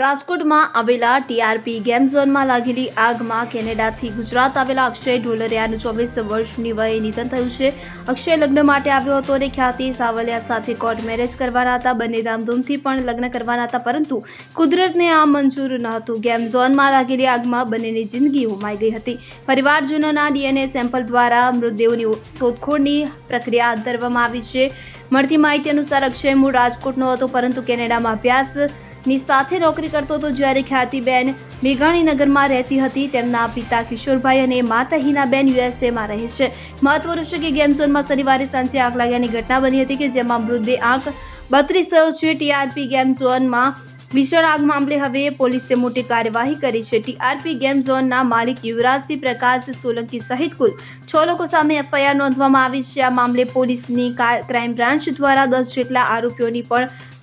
રાજકોટમાં આવેલા TRP game ઝોનમાં લાગેલી આગમાં કેનેડાથી ગુજરાત આવેલા અક્ષય ઢોલરિયાનું ચોવીસ વર્ષની વયે નિધન થયું છે. અક્ષય લગ્ન માટે આવ્યો હતો અને ખ્યાતિ સાવલિયા સાથે કોર્ટ મેરેજ કરવાના હતા. બંને ધામધૂમથી પણ લગ્ન કરવાના હતા, પરંતુ કુદરતને આ મંજૂર ન હતું. ગેમ ઝોનમાં લાગેલી આગમાં બંનેની જિંદગી હોમાઈ ગઈ હતી. પરિવારજનોના ડીએનએ સેમ્પલ દ્વારા મૃતદેહોની શોધખોળની પ્રક્રિયા હાથ ધરવામાં આવી છે. મળતી માહિતી અનુસાર અક્ષય મૂળ રાજકોટનો હતો, પરંતુ કેનેડામાં અભ્યાસની સાથે નોકરી કરતો હતો જ્યારે ખ્યાતિબેન મેઘાણીનગરમાં રહેતી હતી. તેમના પિતા કિશોરભાઈ અને માતા હિનાબેન યુએસએમાં રહે છે. મહત્વનું છે કે ગેમ ઝોનમાં શનિવારે સાંજે આગ લાગ્યાની ઘટના બની હતી કે જેમાં મૃતદેહ આંખ બત્રીસ થયો છે. ટીઆરપી ગેમ ઝોનમાં ભીષણ આગ મામલે હવે પોલીસે મોટી કાર્યવાહી કરી છે. ટીઆરપી ગેમ ઝોનના માલિક યુવરાજસિંહ પ્રકાશ સોલંકી સહિત કુલ છ લોકો સામે એફઆઈઆર નોંધવામાં આવી છે. આ મામલે પોલીસની ક્રાઇમ બ્રાન્ચ દ્વારા દસ જેટલા આરોપીઓની પણ